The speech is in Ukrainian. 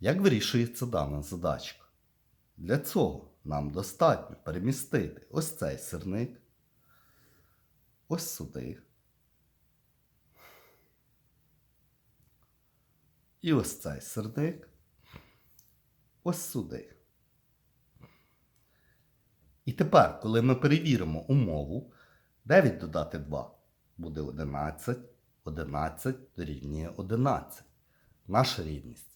Як вирішується дана задачка? Для цього нам достатньо перемістити ось цей сирник, ось сюди. І ось цей сирник, ось сюди. І тепер, коли ми перевіримо умову, 9 додати 2 буде 11, 11 дорівнює 11. Наша рівність